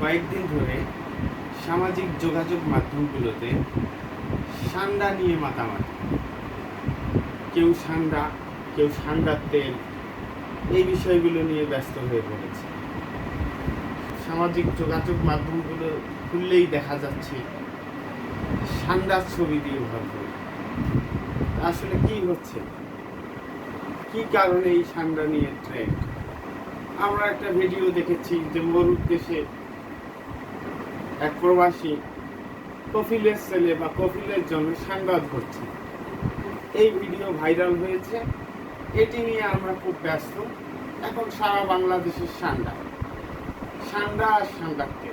কয়েকদিন ধরে সামাজিক যোগাযোগ মাধ্যমগুলোতে সান্ডা নিয়ে মাতামাতি। কেউ সান্ডা, কেউ সান্ডার তেল, এই বিষয়গুলো নিয়ে ব্যস্ত হয়ে পড়েছে। সামাজিক যোগাযোগ মাধ্যমগুলো খুললেই দেখা যাচ্ছে সান্ডার ছবি দিয়ে ভরপুর আসলে কি হচ্ছে? কি কারণে এই সান্ডা নিয়ে ট্রেন্ড আমরা একটা ভিডিও দেখেছি যে মরুর দেশে এক প্রবাসী কফিলের ছেলে বা কফিলের জন্য সাংবাদ করছে। এই ভিডিও ভাইরাল হয়েছে। এটি নিয়ে আমরা খুব ব্যস্ত। এখন সারা বাংলাদেশের সান্ডা। সান্ডা আর সান্ডাকে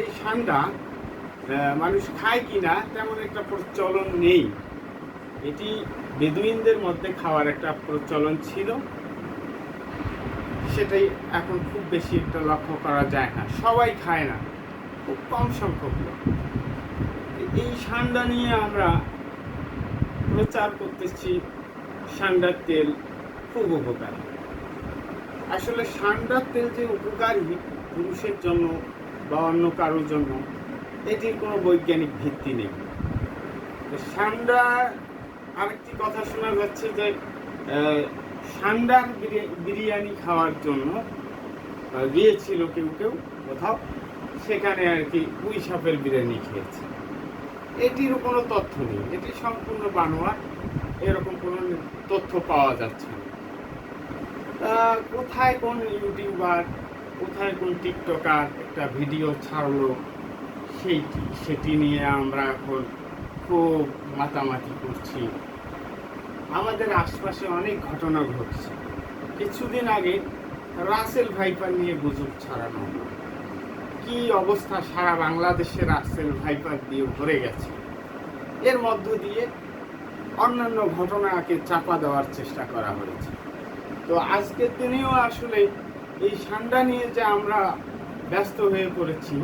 এই সান্ডা মানুষ খায় কিনা তেমন একটা প্রচলন নেই। এটি বেদুইনদের মধ্যে খাওয়ার একটা প্রচলন ছিল। সেটাই এখন খুব বেশি একটা লক্ষ্য করা যায় না। সবাই খায় না। খুব কম সংখ্যক লোক। এই সান্ডা নিয়ে আমরা প্রচার করতেছি সান্ডার তেল খুব উপকারী। আসলে সান্ডার তেল যে উপকারী পুরুষের জন্য বা অন্য কারোর জন্য, এটির কোনো বৈজ্ঞানিক ভিত্তি নেই। সান্ডা, আরেকটি কথা শোনা যাচ্ছে যে সান্ডার বিরি- বিরিয়ানি খাওয়ার জন্য গিয়েছিল কেউ কেউ কোথাও। সেখানে আর কি পুঁই সাপের বিরিয়ানি খেয়েছে। এটির কোনো তথ্য নেই। এটি সম্পূর্ণ বানোয়া। এরকম কোনো তথ্য পাওয়া যাচ্ছে কোথায় কোন ইউটিউবার, কোথায় কোন টিকটকার একটা ভিডিও ছাড়লো সেইটি, সেটি নিয়ে আমরা এখন খুব মাতামাতি করছি। আমাদের আশপাশে অনেক ঘটনা ঘটছে। কিছুদিন আগে রাসেল ভাইপার নিয়ে গুজব ছড়ানো হলো। কি অবস্থা সারা বাংলাদেশে রাসেল ভাইপার দিয়ে ভরে গেছে? এর মধ্য দিয়ে অন্যান্য ঘটনাকে চাপা দেওয়ার চেষ্টা করা হয়েছে। তো আজকের দিনেও আসলে এই সান্ডা নিয়ে যে আমরা ব্যস্ত হয়ে পড়েছি,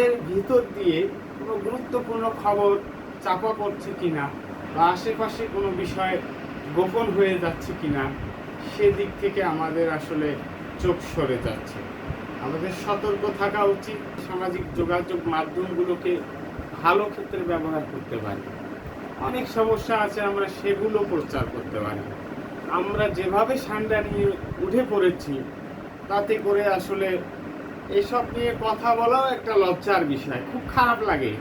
এর ভিতর দিয়ে কোনো গুরুত্বপূর্ণ খবর চাপা পড়ছে কিনা বা আশেপাশে কোনো বিষয় গোপন হয়ে যাচ্ছে কিনা, সেদিক থেকে আমাদের আসলে চোখ সরে যাচ্ছে। আমাদের সতর্ক থাকা উচিত। সামাজিক যোগাযোগ মাধ্যমগুলোকে ভালো ক্ষেত্রে ব্যবহার করতে পারি। অনেক সমস্যা আছে, আমরা সেগুলো প্রচার করতে পারি। আমরা যেভাবে সান্ডা নিয়ে উঠে পড়েছি, তাতে করে আসলে এসব নিয়ে কথা বলাও একটা লজ্জার বিষয়। খুব খারাপ লাগে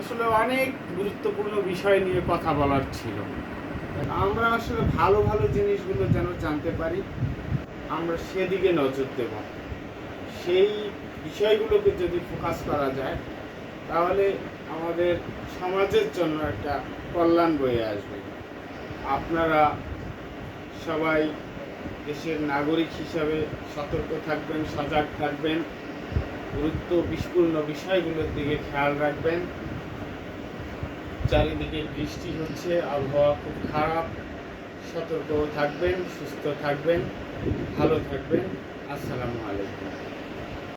আসলে অনেক গুরুত্বপূর্ণ বিষয় নিয়ে কথা বলার ছিল। আমরা আসলে ভালো ভালো জিনিসগুলো যেন জানতে পারি, আমরা সেদিকে নজর দেব। সেই বিষয়গুলোকে যদি ফোকাস করা যায়, তাহলে আমাদের সমাজের জন্য একটা কল্যাণ বয়ে আসবে। আপনারা সবাই দেশের নাগরিক হিসাবে সতর্ক থাকবেন, সজাগ থাকবেন, গুরুত্ব বিস্পূর্ণ বিষয়গুলোর দিকে খেয়াল রাখবেন। চারিদিকে বৃষ্টি হচ্ছে, আবহাওয়া খুব খারাপ। সতর্ক থাকবেন, সুস্থ থাকবেন, ভালো থাকবেন। আসসালামু আলাইকুম।